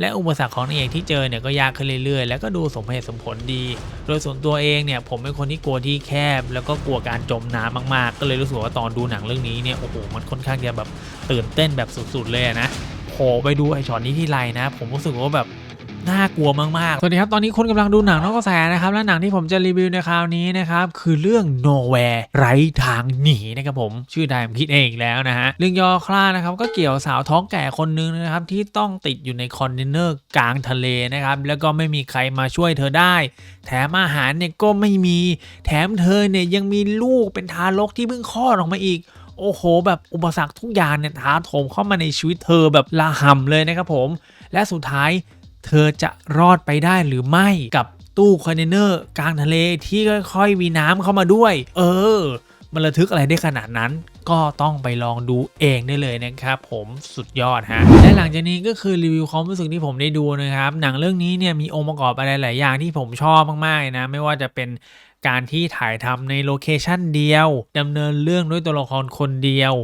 และอุปสรรคของนางเอกที่เจอเนี่ยก็ยากขึ้นเรื่อยๆ แล้วก็ดูสมเหตุสมผลดี โดยส่วนตัวเองเนี่ยผมเป็นคนที่กลัวที่แคบ แล้วก็กลัวการจมน้ำมากๆ ก็เลยรู้สึกว่าตอนดูหนังเรื่องนี้เนี่ยโอ้โหมันค่อนข้างจะแบบตื่นเต้นแบบสุดๆเลยนะโผล่ไปดูไอช็อตนี้ที่ไรนะ ผมรู้สึกว่าแบบ น่ากลัวมากๆ สวัสดีครับ ตอนนี้คุณกำลังดูหนังนอกกระแสนะครับ และหนังที่ผมจะรีวิวในคราวนี้นะครับ คือเรื่อง Nowhere ไร้ทางหนีนะครับผม ชื่อไดมคิดเองแล้วนะฮะ เรื่องย่อคร่านะครับ ก็เกี่ยวสาวท้องแก่คนหนึงนะครับ ที่ต้องติดอยู่ในคอนเทนเนอร์กลางทะเลนะครับ แล้วก็ไม่มีใครมาช่วยเธอได้ แถมอาหารเนี่ยก็ไม่มี แถมเธอเนี่ยยังมีลูกเป็นทารกที่เพิ่งคลอดออกมาอีกโอ้โห แบบอุปสรรคทุกอย่างเนี่ยท้าโถมเข้ามาในชีวิตเธอแบบละห่ำเลยนะครับผม และสุดท้าย เธอจะรอดไปได้หรือไม่กับตู้คอนเทนเนอร์กลางทะเลที่ค่อยๆมีน้ำเข้ามาด้วย เออ มันระทึกอะไรได้ขนาดนั้นก็ต้องไปลองดูเองได้เลยนะครับผมสุดยอดฮะและหลังจากนี้ก็คือรีวิวความรู้สึกที่ผมได้ดูนะครับ หนังเรื่องนี้เนี่ยมีองค์ประกอบอะไรหลายอย่างที่ผมชอบมากๆนะ ไม่ว่าจะเป็นการที่ถ่ายทำในโลเคชันเดียวดำเนินเรื่องด้วยตัวละครคนเดียว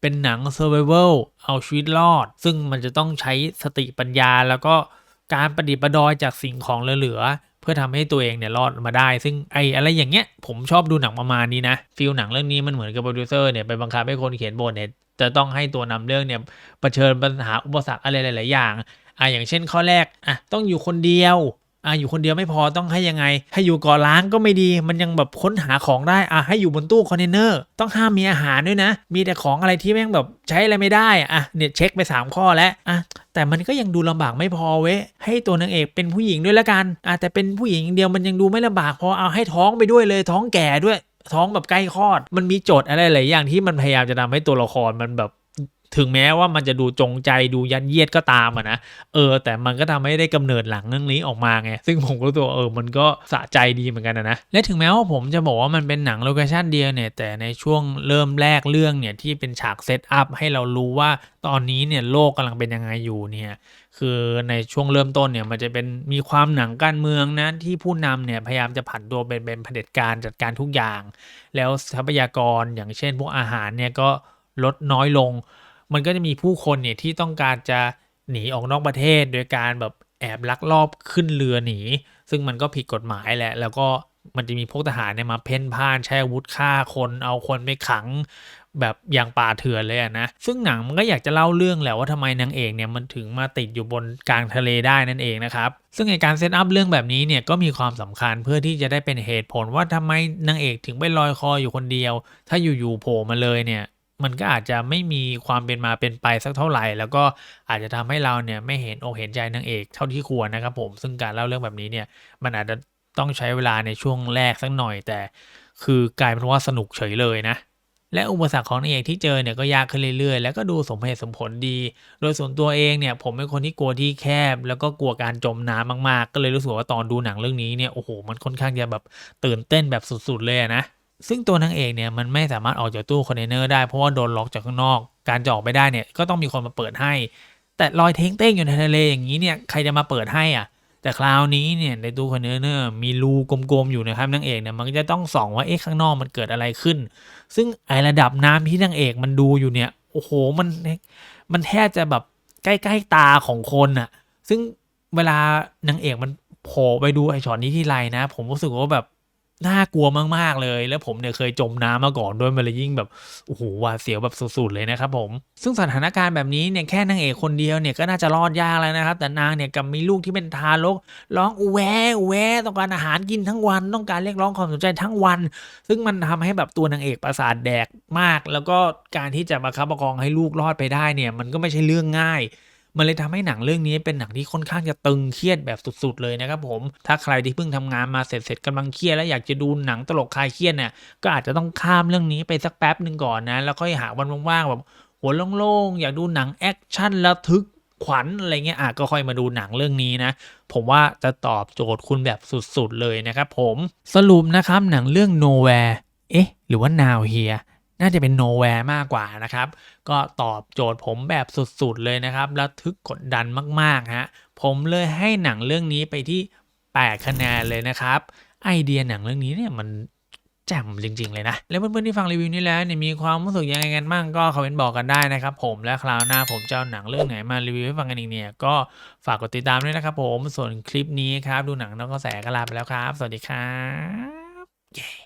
เป็นหนัง Survival เอาชีวิตรอด ซึ่งมันจะต้องใช้สติปัญญาแล้วก็ การประดิษฐ์ประดอยจากสิ่งของเหลือๆเพื่อทำให้ตัวเองเนี่ยรอดมาได้ ซึ่งไอ้อะไรอย่างเงี้ยผมชอบดูหนังประมาณนี้นะฟิลหนังเรื่องนี้มันเหมือนกับโปรดิวเซอร์เนี่ยไปบังคับให้คนเขียนบทเนี่ยจะต้องให้ตัวนำเรื่องเนี่ยเผชิญปัญหาอุปสรรคอะไรหลาย ๆ อย่างอะอย่างเช่นข้อแรกอะต้องอยู่คนเดียว อะอยู่คนเดียวไม่พอต้องให้ยังไง ให้อยู่ก่อล้างก็ไม่ดี มันยังแบบค้นหาของได้อะให้อยู่บนตู้คอนเทนเนอร์ต้องห้ามมีอาหารด้วยนะ มีแต่ของอะไรที่แม่งแบบใช้อะไรไม่ได้อะเนี่ยเช็คไป 3 ข้อแล้วอะแต่มันก็ยังดูลำบากไม่พอเว้ยให้ตัวนางเอกเป็นผู้หญิงด้วยละกันอะแต่เป็นผู้หญิงอย่างเดียวมันยังดูไม่ลำบากพอเอาให้ท้องไปด้วยเลยท้องแก่ด้วยท้องแบบใกล้คลอด มันมีโจทย์อะไรหลายอย่างที่มันพยายามจะทำให้ตัวละครมันแบบ ถึงแม้ว่ามันจะดูจงใจดูยันเยียดก็ตามอะนะเออ แต่มันก็ทำให้ได้กำเนิดหลังเรื่องนี้ออกมาไงซึ่งผมก็รู้ตัวเออมันก็สะใจดีเหมือนกันนะนะ และถึงแม้ว่าผมจะบอกว่ามันเป็นหนังโลเคชันเดียวเนี่ยแต่ในช่วงเริ่มแรกเรื่องเนี่ยที่เป็นฉากเซตอัพให้เรารู้ว่าตอนนี้เนี่ยโลกกำลังเป็นยังไงอยู่เนี่ยคือในช่วงเริ่มต้นเนี่ยมันจะเป็นมีความหนังการเมืองนะที่ผู้นำเนี่ยพยายามจะผันตัวเป็นเป็นเผด็จการจัดการทุกอย่าง แล้วทรัพยากรอย่างเช่นพวกอาหารเนี่ยก็ลดน้อยลง มันก็จะมีผู้คนเนี่ยที่ต้องการจะหนีออกนอกประเทศ โดยการแบบแอบลักลอบขึ้นเรือหนี ซึ่งมันก็ผิดกฎหมายแหละ แล้วก็มันจะมีพวกทหารเนี่ยมาเพ่นพ่านใช้อาวุธฆ่าคนเอาคนไปขังแบบอย่างป่าเถื่อนเลยนะ ซึ่งหนังมันก็อยากจะเล่าเรื่องแหละว่าทำไมนางเอกเนี่ยมันถึงมาติดอยู่บนกลางทะเลได้นั่นเองนะครับ ซึ่งในการเซตอัพเรื่องแบบนี้เนี่ยก็มีความสำคัญเพื่อที่จะได้เป็นเหตุผลว่าทำไมนางเอกถึงไปลอยคออยู่คนเดียว ถ้าอยู่ๆโผล่มาเลยเนี่ย มันก็อาจจะไม่มีความเป็นมาเป็นไปสักเท่าไหร่ แล้วก็อาจจะทำให้เราเนี่ยไม่เห็นอกเห็นใจนางเอกเท่าที่ควรนะครับผมซึ่งการเล่าเรื่องแบบนี้เนี่ยมันอาจจะต้องใช้เวลาในช่วงแรกสักหน่อย แต่คือกลายเป็นว่าสนุกเฉยเลยนะและอุปสรรคของนางเอกที่เจอเนี่ยก็ยากขึ้นเรื่อยๆ แล้วก็ดูสมเหตุสมผลดี โดยส่วนตัวเองเนี่ยผมเป็นคนที่กลัวที่แคบ แล้วก็กลัวการจมน้ำมากๆ ก็เลยรู้สึกว่าตอนดูหนังเรื่องนี้เนี่ยโอ้โหมันค่อนข้างจะแบบตื่นเต้นแบบสุดๆเลยนะ ซึ่งตัวนางเอกเนี่ยมันไม่สามารถออกจากตู้คอนเทนเนอร์ได้เพราะว่าโดนล็อกจากข้างนอก การจะออกไปได้เนี่ยก็ต้องมีคนมาเปิดให้ แต่ลอยเท้งเต้งอยู่ในทะเลอย่างนี้เนี่ยใครจะมาเปิดให้อะ แต่คราวนี้เนี่ยในตู้คอนเทนเนอร์มีรูกลมๆอยู่นะครับนางเอกเนี่ยมันก็จะต้องส่องว่าเอ๊ะข้างนอกมันเกิดอะไรขึ้น ซึ่งไอระดับน้ำที่นางเอกมันดูอยู่เนี่ยโอ้โหมันมันแทบจะแบบใกล้ๆตาของคนอะ ซึ่งเวลานางเอกมันโผล่ไปดูไอช็อตนี้ที่ไรนะ ผมรู้สึกว่าแบบ น่ากลัวมาก ๆ เลย แล้วผมเนี่ยเคยจมน้ำมาก่อนด้วยมันเลยยิ่งแบบโอ้โหหวาดเสียวแบบสุดๆเลยนะครับผม ซึ่งสถานการณ์แบบนี้เนี่ยแค่นางเอกคนเดียวเนี่ยก็น่าจะรอดยากแล้วนะครับ แต่นางเนี่ยกับมีลูกที่เป็นทารกร้องอูแวอูแวต้องการอาหารกินทั้งวัน ต้องการเรียกร้องความสนใจทั้งวัน ซึ่งมันทำให้แบบตัวนางเอกประสาทแดกมาก แล้วก็การที่จะประคับประคองให้ลูกรอดไปได้เนี่ยมันก็ไม่ใช่เรื่องง่าย มันเลยทำให้หนังเรื่องนี้เป็นหนังที่ค่อนข้างจะตึงเครียดแบบสุดๆเลยนะครับผม ถ้าใครที่เพิ่งทำงานมาเสร็จๆกำลังเครียดแล้วอยากจะดูหนังตลกคลายเครียดเนี่ยก็อาจจะต้องข้ามเรื่องนี้ไปสักแป๊บหนึ่งก่อนนะแล้วค่อยหาวันว่างๆแบบหัวโล่งๆอยากดูหนังแอคชั่นระทึกขวัญอะไรเงี้ยอะก็ค่อยมาดูหนังเรื่องนี้นะ ผมว่าจะตอบโจทย์คุณแบบสุดๆเลยนะครับผมสรุปนะครับหนังเรื่อง nowhere เอ๊ะ หรือว่า now here น่าจะเป็น nowhere มากกว่านะครับ ก็ตอบโจทย์ผมแบบสุดๆเลยนะครับระทึกกดดันมากๆฮะผมเลยให้หนังเรื่องนี้ไปที่ 8 คะแนนเลยนะครับ ไอเดียหนังเรื่องนี้เนี่ยมันแจ่มจริง ๆ เลยนะ แล้วเพื่อนๆที่ฟังรีวิวนี้แล้วเนี่ยมีความรู้สึกยังไงกันบ้างก็คอมเมนต์บอกกันได้นะครับผมและคราวหน้าผมจะเอาหนังเรื่องไหนมารีวิวให้ฟังกันอีกเนี่ยก็ฝากกดติดตามด้วยนะครับผมส่วนคลิปนี้ครับดูหนังนอกกระแสก็ลาไปแล้วครับ สวัสดีครับ